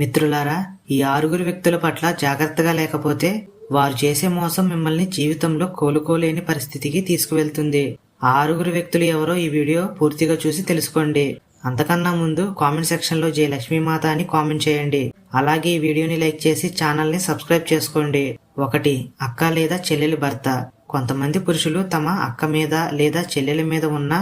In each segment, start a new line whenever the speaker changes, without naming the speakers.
మిత్రులారా ఈ ఆరుగురు వ్యక్తుల పట్ల జాగ్రత్తగా లేకపోతే వారు చేసే మోసం మిమ్మల్ని జీవితంలో కోలుకోలేని పరిస్థితికి తీసుకువెళ్తుంది. ఆ ఆరుగురు వ్యక్తులు ఎవరో ఈ వీడియో పూర్తిగా చూసి తెలుసుకోండి. అంతకన్నా ముందు కామెంట్ సెక్షన్లో జై లక్ష్మీమాత అని కామెంట్ చేయండి. అలాగే ఈ వీడియోని లైక్ చేసి ఛానల్ని సబ్స్క్రైబ్ చేసుకోండి. ఒకటి అక్క లేదా చెల్లెలి భర్త. కొంతమంది పురుషులు తమ అక్క మీద లేదా చెల్లెల మీద ఉన్న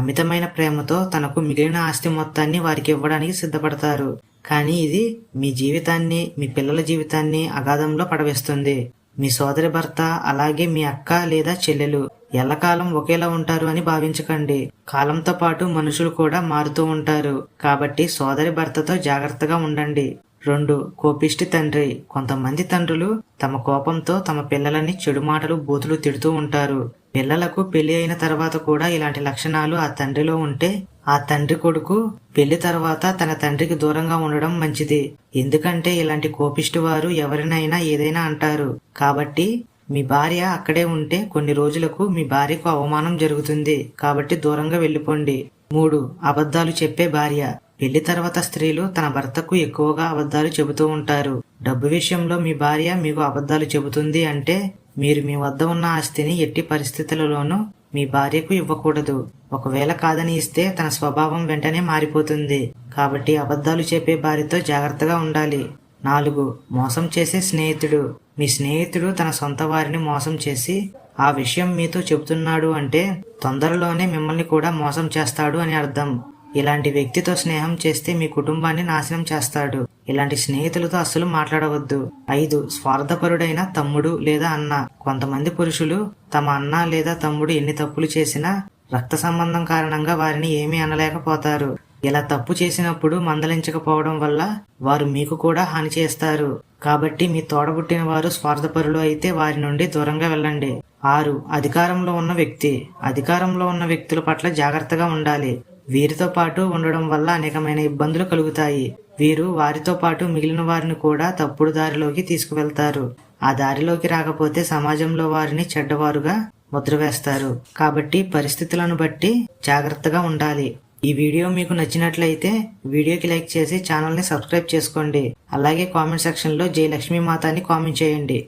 అమితమైన ప్రేమతో తనకు మిగిలిన ఆస్తి మొత్తాన్ని వారికి ఇవ్వడానికి సిద్ధపడతారు. కానీ ఇది మీ జీవితాన్ని మీ పిల్లల జీవితాన్ని అగాధంలో పడవేస్తుంది. మీ సోదరి భర్త అలాగే మీ అక్క లేదా చెల్లెలు ఎల్లకాలం ఒకేలా ఉంటారు అని భావించకండి. కాలంతో పాటు మనుషులు కూడా మారుతూ ఉంటారు. కాబట్టి సోదరి భర్తతో జాగ్రత్తగా ఉండండి. రెండు కోపిష్టి తండ్రి. కొంతమంది తండ్రులు తమ కోపంతో తమ పిల్లలని చెడు మాటలు బూతులు తిడుతూ ఉంటారు. పిల్లలకు పెళ్ళి అయిన తర్వాత కూడా ఇలాంటి లక్షణాలు ఆ తండ్రిలో ఉంటే ఆ తండ్రి కొడుకు పెళ్ళి తర్వాత తన తండ్రికి దూరంగా ఉండడం మంచిది. ఎందుకంటే ఇలాంటి కోపిష్టి వారు ఎవరినైనా ఏదైనా అంటారు. కాబట్టి మీ భార్య అక్కడే ఉంటే కొన్ని రోజులకు మీ భార్యకు అవమానం జరుగుతుంది. కాబట్టి దూరంగా వెళ్ళిపోండి. మూడు అబద్ధాలు చెప్పే భార్య. పెళ్ళి తర్వాత స్త్రీలు తన భర్తకు ఎక్కువగా అబద్ధాలు చెబుతూ ఉంటారు. డబ్బు విషయంలో మీ భార్య మీకు అబద్ధాలు చెబుతుంది అంటే మీరు మీ వద్ద ఉన్న ఆస్తిని ఎట్టి పరిస్థితులలోనూ మీ భార్యకు ఇవ్వకూడదు. ఒకవేళ కాదని ఇస్తే తన స్వభావం వెంటనే మారిపోతుంది. కాబట్టి అబద్ధాలు చెప్పే భార్యతో జాగ్రత్తగా ఉండాలి. నాలుగు మోసం చేసే స్నేహితుడు. మీ స్నేహితుడు తన సొంత వారిని మోసం చేసి ఆ విషయం మీతో చెబుతున్నాడు అంటే తొందరలోనే మిమ్మల్ని కూడా మోసం చేస్తాడు అని అర్థం. ఇలాంటి వ్యక్తితో స్నేహం చేస్తే మీ కుటుంబాన్ని నాశనం చేస్తాడు. ఇలాంటి స్నేహితులతో అస్సలు మాట్లాడవద్దు. ఐదు స్వార్థపరుడైన తమ్ముడు లేదా అన్న. కొంతమంది పురుషులు తమ అన్న లేదా తమ్ముడు ఎన్ని తప్పులు చేసినా రక్త సంబంధం కారణంగా వారిని ఏమీ అనలేకపోతారు. ఇలా తప్పు చేసినప్పుడు మందలించకపోవడం వల్ల వారు మీకు కూడా హాని చేస్తారు. కాబట్టి మీ తోడబుట్టిన వారు స్వార్థపరులు అయితే వారి నుండి దూరంగా వెళ్ళండి. ఆరు అధికారంలో ఉన్న వ్యక్తి. అధికారంలో ఉన్న వ్యక్తుల పట్ల జాగ్రత్తగా ఉండాలి. వీరితో పాటు ఉండడం వల్ల అనేకమైన ఇబ్బందులు కలుగుతాయి. వీరు వారితో పాటు మిగిలిన వారిని కూడా తప్పుడు దారిలోకి తీసుకువెళ్తారు. ఆ దారిలోకి రాకపోతే సమాజంలో వారిని చెడ్డవారుగా ముద్ర వేస్తారు. కాబట్టి పరిస్థితులను బట్టి జాగ్రత్తగా ఉండాలి. ఈ వీడియో మీకు నచ్చినట్లయితే వీడియోకి లైక్ చేసి ఛానల్ని సబ్స్క్రైబ్ చేసుకోండి. అలాగే కామెంట్ సెక్షన్లో జయలక్ష్మీ మాతాని అని కామెంట్ చేయండి.